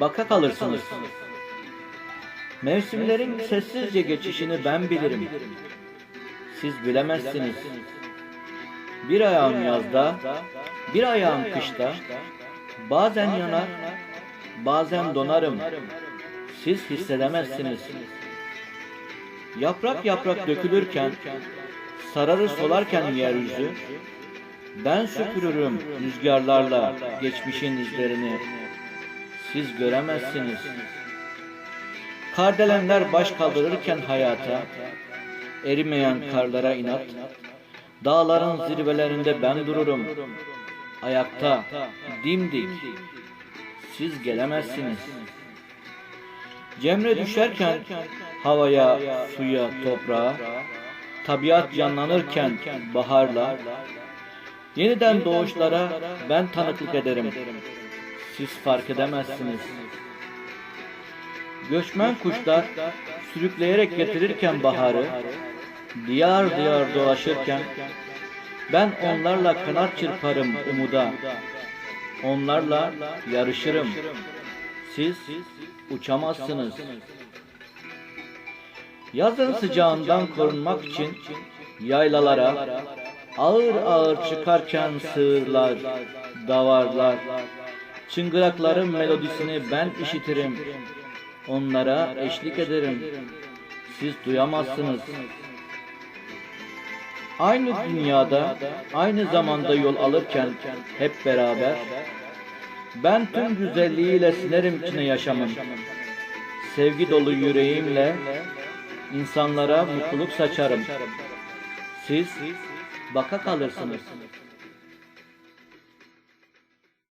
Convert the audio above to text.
baka kalırsınız. Mevsimlerin sessizce geçişini ben bilirim. Siz bilemezsiniz. Bir ayağım yazda, bir ayağım kışta, bazen yanar, bazen donarım. Siz hissedemezsiniz. Yaprak yaprak dökülürken, sararır solarken yeryüzü, ben süpürürüm rüzgarlarla geçmişin izlerini. Siz göremezsiniz. Kardelenler baş kaldırırken hayata, erimeyen karlara inat, dağların zirvelerinde ben dururum. Ayakta, dimdik. Siz gelemezsiniz. Cemre düşerken havaya, suya, toprağa, tabiat canlanırken baharla, yeniden doğuşlara ben tanıklık ederim. Siz fark edemezsiniz. Göçmen kuşlar sürükleyerek getirirken baharı, diyar diyar dolaşırken, ben onlarla kanat çırparım umuda, onlarla yarışırım. Siz uçamazsınız. Yazın sıcağından korunmak için yaylalara ağır ağır çıkarken sığırlar, davarlar, çıngırakların melodisini ben işitirim. Onlara eşlik ederim. Siz duyamazsınız. Aynı dünyada, aynı zamanda yol alırken hep beraber ben tüm güzelliğiyle sinerim içine yaşamın. Sevgi dolu yüreğimle insanlara mutluluk saçarım. Siz baka kalırsınız.